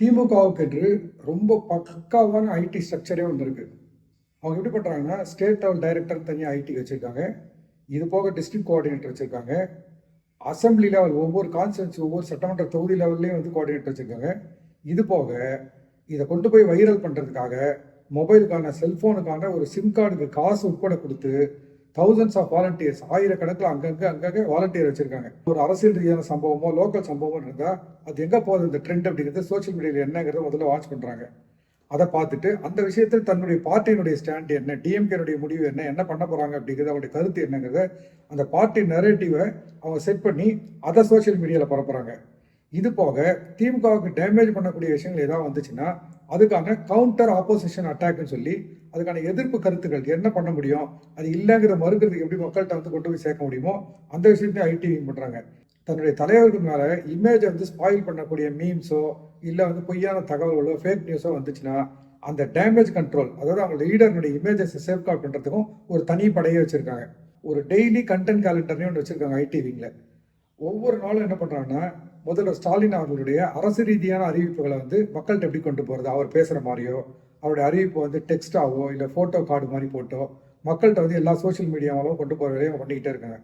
திமுகவுக்கு என்று ரொம்ப பக்காவான ஐடி ஸ்ட்ரக்சரே வந்திருக்கு. அவங்க எப்படி பண்ணுறாங்கன்னா ஸ்டேட் லெவல் டைரக்டர் தனியாக ஐடி வச்சுருக்காங்க. இது போக டிஸ்ட்ரிக்ட் கோஆர்டினேட்டர் வச்சுருக்காங்க. அசம்பிளி லெவல் ஒவ்வொரு கான்ஸ்டன்சி ஒவ்வொரு சட்டமன்ற தொகுதி லெவல்லையும் வந்து கோஆர்டினேட்டர் வச்சுருக்காங்க. இது போக இதை கொண்டு போய் வைரல் பண்ணுறதுக்காக மொபைலுக்கான செல்ஃபோனுக்கான ஒரு சிம் கார்டுக்கு காசு உட்பட கொடுத்து தௌசண்ட்ஸ் ஆஃப் வாலண்டியர்ஸ் ஆயிரக்கணக்கில் அங்கங்கே அங்கங்கே வாலண்டியர் வச்சிருக்காங்க. ஒரு அரசியல் ரீதியான சம்பவமோ லோக்கல் சம்பவமோ இருந்தால் அது எங்கே போகுது இந்த ட்ரெண்ட் அப்படிங்கிறது சோஷியல் மீடியாவில் என்னங்கிறத முதல்ல வாட்ச் பண்ணுறாங்க அதை பார்த்துட்டு அந்த விஷயத்தில் தன்னுடைய பார்ட்டியினுடைய ஸ்டாண்ட் என்ன டிஎம்கேனுடைய முடிவு என்ன என்ன பண்ண போகிறாங்க அப்படிங்கிறது அவருடைய கருத்து என்னங்கிறத அந்த பார்ட்டி நரேட்டிவை அவங்க செட் பண்ணி அதை சோஷியல் மீடியாவில் பரப்புகிறாங்க இது போக திமுகவுக்கு டேமேஜ் பண்ணக்கூடிய விஷயங்கள் ஏதாவது வந்துச்சுன்னா அதுக்கான கவுண்டர் ஆப்போசிஷன் அட்டாக்னு சொல்லி அதுக்கான எதிர்ப்பு கருத்துக்கள் என்ன பண்ண முடியும் அது இல்லைங்கிற மறுக்கிறதுக்கு எப்படி மக்கள்கிட்ட வந்து கொண்டு போய் சேர்க்க முடியுமோ அந்த விஷயத்தையும் ஐடி பண்ணுறாங்க தன்னுடைய தலைவர்கள் மேலே இமேஜை வந்து ஸ்பாயில் பண்ணக்கூடிய மீம்ஸோ இல்லை வந்து பொய்யான தகவல்களோ ஃபேக் நியூஸோ வந்துச்சுன்னா அந்த டேமேஜ் கண்ட்ரோல் அதாவது அவங்க லீடர்னுடைய இமேஜஸை சேஃப்கார்ட் பண்ணுறதுக்கும் ஒரு தனி படையே வச்சுருக்காங்க. ஒரு டெய்லி கண்டென்ட் கேலண்டர்னே ஒன்று வச்சுருக்காங்க ஐடிவிங்கில் ஒவ்வொரு நாளும் என்ன பண்ணுறாங்கன்னா முதல்ல ஸ்டாலின் அவர்களுடைய அரசு ரீதியான அறிவிப்புகளை வந்து மக்கள்கிட்ட எப்படி கொண்டு போகிறது அவர் பேசுகிற மாதிரியோ அவருடைய அறிவிப்பு வந்து டெக்ஸ்டாவோ இல்லை ஃபோட்டோ கார்டு மாதிரி போட்டோ மக்கள்கிட்ட வந்து எல்லா சோஷியல் மீடியாவாலும் கொண்டு போகிற வேலையை பண்ணிக்கிட்டே இருக்காங்க.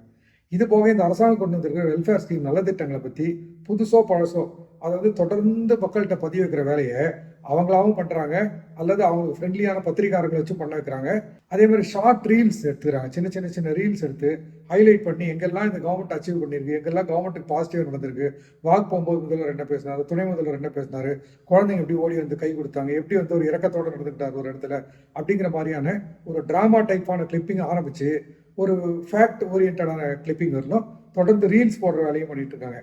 இது போக இந்த அரசாங்கம் கொண்டு வந்திருக்கிற வெல்ஃபேர் ஸ்கீம் நல்ல திட்டங்களை பற்றி புதுசோ பழசோ அதை வந்து தொடர்ந்து மக்கள்கிட்ட பதிவு வைக்கிற வேலையை அவங்களாவும் பண்ணுறாங்க அல்லது அவங்க ஃப்ரெண்ட்லியான பத்திரிகாரங்களை வச்சு பண்ண வைக்கிறாங்க அதே மாதிரி ஷார்ட் ரீல்ஸ் எடுத்துக்கிறாங்க. சின்ன சின்ன சின்ன ரீல்ஸ் எடுத்து ஹைலைட் பண்ணி எங்கெல்லாம் இந்த கவர்மெண்ட் அச்சீவ் பண்ணியிருக்கு எங்கெல்லாம் கவர்மெண்ட்டுக்கு பாசிட்டிவ் நடந்திருக்கு. வாக் போகும்போது முதல்வர் என்ன பேசினாரு? துணை முதல்வர் என்ன பேசினாரு? குழந்தைங்க எப்படி ஓடி வந்து கை கொடுத்தாங்க? எப்படி வந்து ஒரு இறக்கத்தோடு நடந்துக்கிட்டாரு ஒரு இடத்துல? அப்படிங்கிற மாதிரியான ஒரு டிராமா டைப்பான கிளிப்பிங் ஆரம்பிச்சு ஒரு ஃபேக்ட் ஓரியன்டான கிளிப்பிங் வரலும் தொடர்ந்து ரீல்ஸ் போடுற வேலையும் பண்ணிட்டு இருக்காங்க.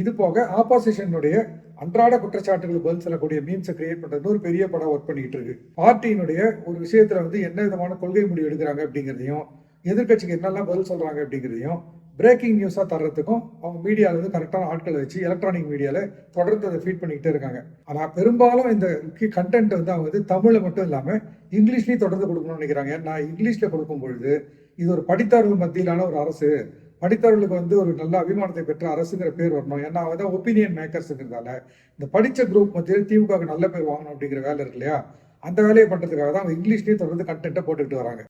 இது போக ஆப்போசிஷனுடைய அன்றாட குற்றச்சாட்டுகள் பதில் சொல்லக்கூடிய மீம்ஸை கிரியேட் பண்றது ஒரு பெரிய படம் ஒர்க் பண்ணிட்டு இருக்கு. பார்ட்டியினுடைய ஒரு விஷயத்துல வந்து என்ன விதமான கொள்கை முடிவு எடுக்கிறாங்க அப்படிங்கிறதையும் எதிர்க்கட்சிக்கு என்னெல்லாம் பதில் சொல்றாங்க அப்படிங்கிறதையும் பிரேக்கிங் நியூஸாக தர்றதுக்கும் அவங்க மீடியாவில் வந்து கரெக்டான ஆட்களை வச்சு எலக்ட்ரானிக் மீடியாவில் தொடர்ந்து அதை ஃபீட் பண்ணிக்கிட்டே இருக்காங்க. ஆனால் பெரும்பாலும் இந்த கண்டென்ட் வந்து அவங்க வந்து தமிழில் மட்டும் இல்லாமல் இங்கிலீஷ்லையும் தொடர்ந்து கொடுக்கணும்னு நினைக்கிறாங்க. ஏன்னா இங்கிலீஷில் கொடுக்கும் பொழுது இது ஒரு படித்தவர்கள் மத்தியிலான ஒரு அரசு. படித்தவர்களுக்கு வந்து ஒரு நல்ல அபிமானத்தை பெற்ற அரசுங்கிற பேர் வரணும். ஏன்னா அவங்க ஒப்பீனியன் மேக்கர்ஸுங்கிறதால இந்த படித்த குரூப் மத்தியில் திமுக நல்ல பேர் வாங்கணும் அப்படிங்கிற வேலை இருக்கு இல்லையா? அந்த வேலையை பண்ணுறதுக்காக தான் அவங்க இங்கிலீஷ்லேயே தொடர்ந்து கண்டென்ட்டை போட்டுக்கிட்டு வராங்க.